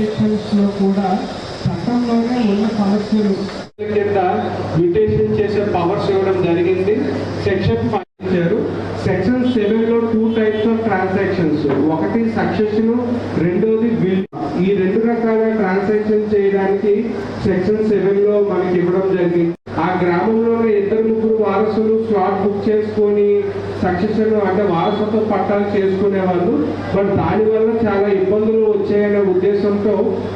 సెక్షన్స్లో కూడా చట్టంలోనే ఉన్న సమస్యలు కింద మ్యూటేషన్ చేసే పవర్స్ ఇవ్వడం జరిగింది. సెక్షన్ ఫైవ్ సెక్షన్ సెవెన్లో టూ టైప్స్ ఆఫ్ ట్రాన్సాక్షన్స్ ఒకటి సక్సెషన్ రెండోది బిల్ ఈ రెండు రకాల ట్రాన్సాక్షన్ చేయడానికి సెక్షన్ సెవెన్లో మనకి ఇవ్వడం జరిగింది. ఆ గ్రామంలోనే ఇద్దరు ముగ్గురు వారసులు స్లాట్ బుక్ చేసుకొని సక్సెషన్ అంటే వారసత్వ పట్టాలు చేసుకునే వాళ్ళు బట్ దానివల్ల చాలా ఇబ్బందులు చేయాలనే ఉద్దేశంతో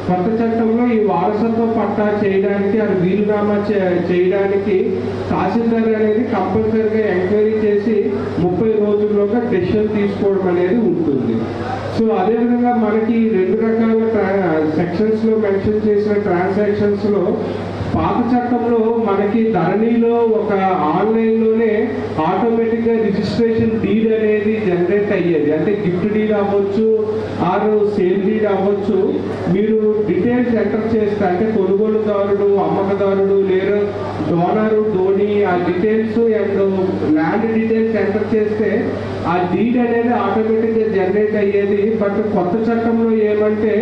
కొత్త చట్టంలో ఈ వారసత్వ పట్టా చేయడానికి అది వీలునామా చే- చేయడానికి తహసీల్దార్ అనేది కంపల్సరీగా ఎంక్వైరీ చేసి ముప్పై రోజుల్లోగా డెసిషన్ తీసుకోవడం అనేది ఉంటుంది. సో అదేవిధంగా మనకి రెండు రకాల సెక్షన్స్లో మెన్షన్ చేసిన ట్రాన్సాక్షన్స్లో పాత చట్టంలో మనకి ధరణిలో ఒక ఆన్లైన్లోనే ఆటోమేటిక్గా రిజిస్ట్రేషన్ డీడ్ అనేది జనరేట్ అయ్యేది. అంటే గిఫ్ట్ డీడ్ అవ్వచ్చు ఆరు సేల్ డీడ్ అవ్వచ్చు. మీరు డీటెయిల్స్ ఎంటర్ చేస్తే అంటే కొనుగోలుదారుడు అమ్మకదారుడు లేదా డోనరు ఆ details and land details enter చేస్తే ఆ డీడ్ అనేది ఆటోమేటిక్గా జనరేట్ అయ్యేది. బట్ కొత్త చట్టంలో ఏమంటే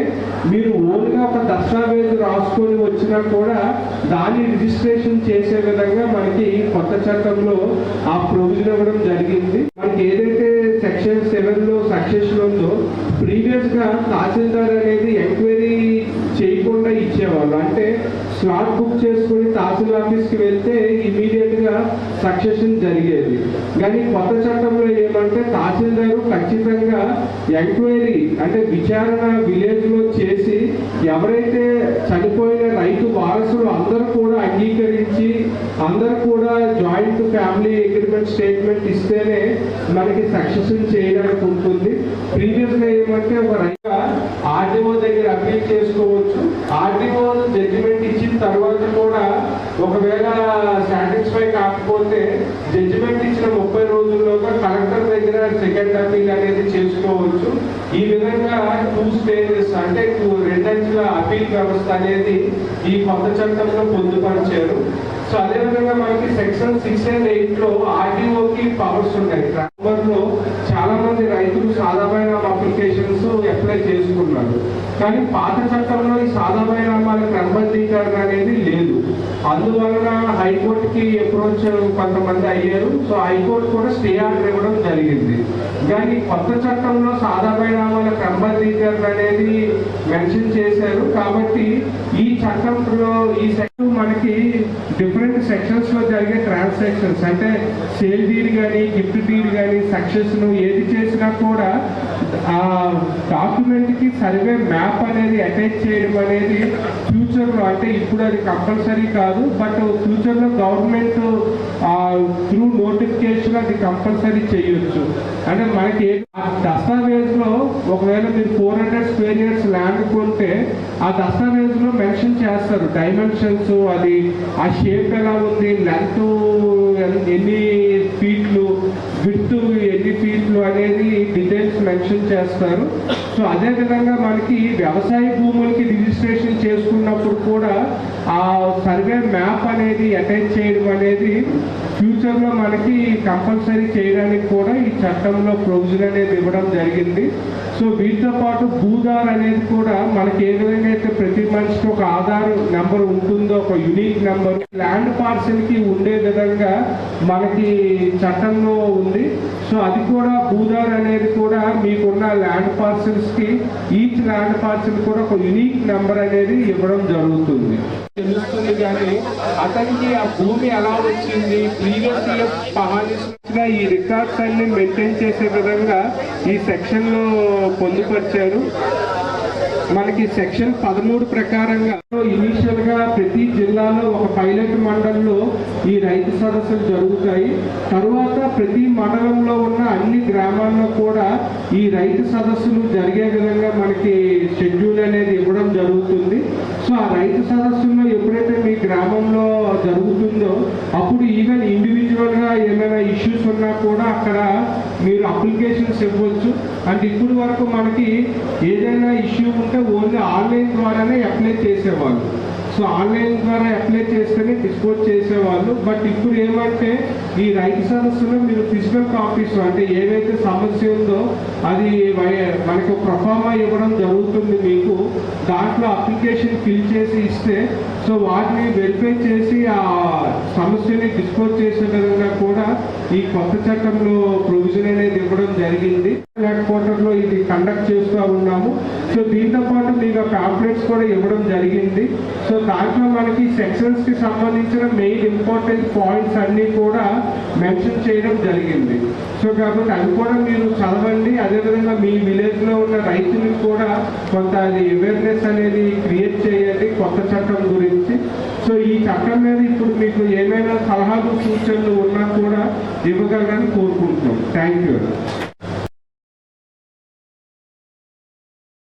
మీరు ఓన్గా ఒక దస్తావేజ్ రాసుకొని వచ్చినా కూడా దాన్ని రిజిస్ట్రేషన్ చేసే విధంగా మనకి కొత్త చట్టంలో ఆ ప్రొవిజన్ ఇవ్వడం జరిగింది. మనకి ఏదైతే సెక్షన్ సెవెన్లో సక్సెషన్ ఉందో ప్రీవియస్గా తహసీల్దార్ అనేది స్లాట్ బుక్ చేసుకుని తహసీల్ ఆఫీస్కి వెళ్తే ఇమీడియట్గా సక్సెషన్ జరిగేది. కానీ కొత్త చట్టంలో ఏమంటే తహసీల్దారు ఖచ్చితంగా ఎంక్వైరీ అంటే విచారణ విలేజ్లో చేసి ఎవరైతే చనిపోయిన రైతు వారసులు అందరూ కూడా అంగీకరించి అందరూ కూడా జాయింట్ ఫ్యామిలీ అగ్రిమెంట్ స్టేట్మెంట్ ఇస్తేనే మనకి సక్సెషన్ చేయడానికి ఉంటుంది. ప్రీవియస్గా ఏమంటే ఒక రైతు ఆర్డీఓ దగ్గర అప్పీల్ చేసుకోవచ్చు. ఆర్డీఓ జడ్జిమెంట్ తర్వాత కూడా ఒకవేళ సాటిస్ఫై కాకపోతే జడ్జిమెంట్ ఇచ్చిన ముప్పై రోజుల్లోగా కలెక్టర్ దగ్గర సెకండ్ అపీల్ అనేది చేసుకోవచ్చు. ఈ విధంగా టూ స్టేజెస్ అంటే రెండంచుల అపీల్ వ్యవస్థ అనేది ఈ కొత్త చట్టంలో పొందుపరిచారు. సో అదేవిధంగా మనకి సెక్షన్ సిక్స్ అండ్ ఎయిట్లో ఆర్టీఓకి పవర్స్ ఉన్నాయి. ట్రాన్స్ఫర్లో చాలా మంది రైతులు సాధారణ తీసుకున్నాడు కానీ పాత చట్టంలో ఈ సాధారణ క్రమబద్ధీకరణ అనేది లేదు. అందువలన హైకోర్టుకి అప్రోచ్ కొంతమంది అయ్యారు. సో హైకోర్టు కూడా స్టే ఆర్డర్ ఇవ్వడం జరిగింది. కానీ కొత్త చట్టంలో సాధారణ క్రమబద్ధీకరణ అనేది మెన్షన్ చేశారు. కాబట్టి ఈ చట్టంలో ఈ మనకి డిఫరెంట్ సెక్షన్స్లో జరిగే ట్రాన్సాక్షన్స్ అంటే సేల్ డీల్ కానీ గిఫ్ట్ డీల్ కానీ సక్సెస్ ఏది చేసినా కూడా ఆ డాక్యుమెంట్కి సర్వే మ్యాప్ అనేది అటాచ్ చేయడం అనేది ఫ్యూచర్లో అంటే ఇప్పుడు అది కంపల్సరీ కాదు బట్ ఫ్యూచర్లో గవర్నమెంట్ త్రూ నోటిఫికేషన్ అది కంపల్సరీ చేయొచ్చు. అంటే మనకి దస్తావేజ్లో ఆ ఒకవేళ మీరు four hundred square years land కొంటే ఆ దస్తావేజ్లో మెన్షన్ చేస్తారు. డైమెన్షన్స్ అది ఆ షేప్ ఎలా ఉంది లెంత్ ఎన్ని ఫీట్లు విడ్త్ ఎన్ని ఫీట్లు అనేది డీటెయిల్స్ మెన్షన్ చేస్తారు. సో అదే విధంగా మనకి వ్యవసాయ భూములకి రిజిస్ట్రేషన్ చేసుకున్నప్పుడు కూడా ఆ సర్వే మ్యాప్ అనేది అటెండ్ చేయడం అనేది ఫ్యూచర్లో మనకి కంపల్సరీ చేయడానికి కూడా ఈ చట్టంలో ప్రొవిజన్ అనేది ఇవ్వడం జరిగింది. సో వీటితో పాటు భూదార్ అనేది కూడా మనకి ఏ విధంగా అయితే ప్రతి మనిషికి ఒక ఆధార్ నెంబర్ ఉంటుందో ఒక యునిక్ నెంబర్ ల్యాండ్ పార్సల్కి ఉండే విధంగా మనకి చట్టంలో ఉంది. సో అది కూడా భూదార్ అనేది కూడా మీకున్న ల్యాండ్ పార్సల్స్కి ఈచ్ ల్యాండ్ పార్సెల్ కూడా ఒక యునిక్ నెంబర్ అనేది ఇవ్వడం జరుగుతుంది. తెలుస్తుంది కానీ అతనికి ఆ భూమి ఎలా వచ్చింది? ప్రీవియస్ ఇయర్ గా ఈ రికార్డ్స్ అన్ని మెయింటైన్ చేసే విధంగా ఈ సెక్షన్లో పొందుపరిచారు. మనకి సెక్షన్ పదమూడు ప్రకారంగా ఇనీషియల్గా ప్రతి జిల్లాలో ఒక పైలట్ మండలంలో ఈ రైతు సదస్సులు జరుగుతాయి. తరువాత ప్రతి మండలంలో ఉన్న అన్ని గ్రామాల్లో కూడా ఈ రైతు సదస్సులు జరిగే విధంగా మనకి షెడ్యూల్ అనేది ఇవ్వడం జరుగుతుంది. సో ఆ రైతు సదస్సుల్లో ఎప్పుడైతే గ్రామంలో జరుగుతుందో అప్పుడు ఈవెన్ ఇండివిజువల్గా ఏమైనా ఇష్యూస్ ఉన్నా కూడా అక్కడ మీరు అప్లికేషన్స్ ఇవ్వచ్చు. అండ్ ఇప్పుడు వరకు మనకి ఏదైనా ఇష్యూ ఉంటే ఓన్లీ ఆన్లైన్ ద్వారానే అప్లై చేసేవాళ్ళు. సో ఆన్లైన్ ద్వారా అప్లై చేస్తేనే డిస్పోజ్ చేసేవాళ్ళు. బట్ ఇప్పుడు ఏమంటే ఈ రైతు సదస్సులో మీరు ఫిజికల్ కాపీస్ అంటే ఏవైతే సమస్య ఉందో అది మనకు ప్రొఫామా ఇవ్వడం జరుగుతుంది మీకు. దాంట్లో అప్లికేషన్ ఫిల్ చేసి ఇస్తే సో వాటిని వెరిఫై చేసి ఆ సమస్యని డిస్పోజ్ చేసే విధంగా కూడా ఈ కొత్త చట్టంలో ప్రొవిజన్ అనేది ఇవ్వడం జరిగింది. హెడ్లో ఇది కండక్ట్ చేస్తూ ఉన్నాము. సో దీంతో పాటు మీకు పాంప్లెట్స్ కూడా ఇవ్వడం జరిగింది. సో దాంట్లో మనకి సెక్షన్స్కి సంబంధించిన మెయిన్ ఇంపార్టెంట్ పాయింట్స్ అన్ని కూడా మెన్షన్ చేయడం జరిగింది. సో కాబట్టి అది కూడా మీరు చదవండి. అదేవిధంగా మీ విలేజ్లో ఉన్న రైతులకు కూడా కొంత అది అవేర్నెస్ అనేది క్రియేట్ చేయండి కొత్త చట్టం గురించి. సో ఈ చట్టం మీద ఇప్పుడు మీకు ఏమైనా సలహాలు సూచనలు ఉన్నా కూడా ఇవ్వగలరని కోరుకుంటున్నాం. Thank you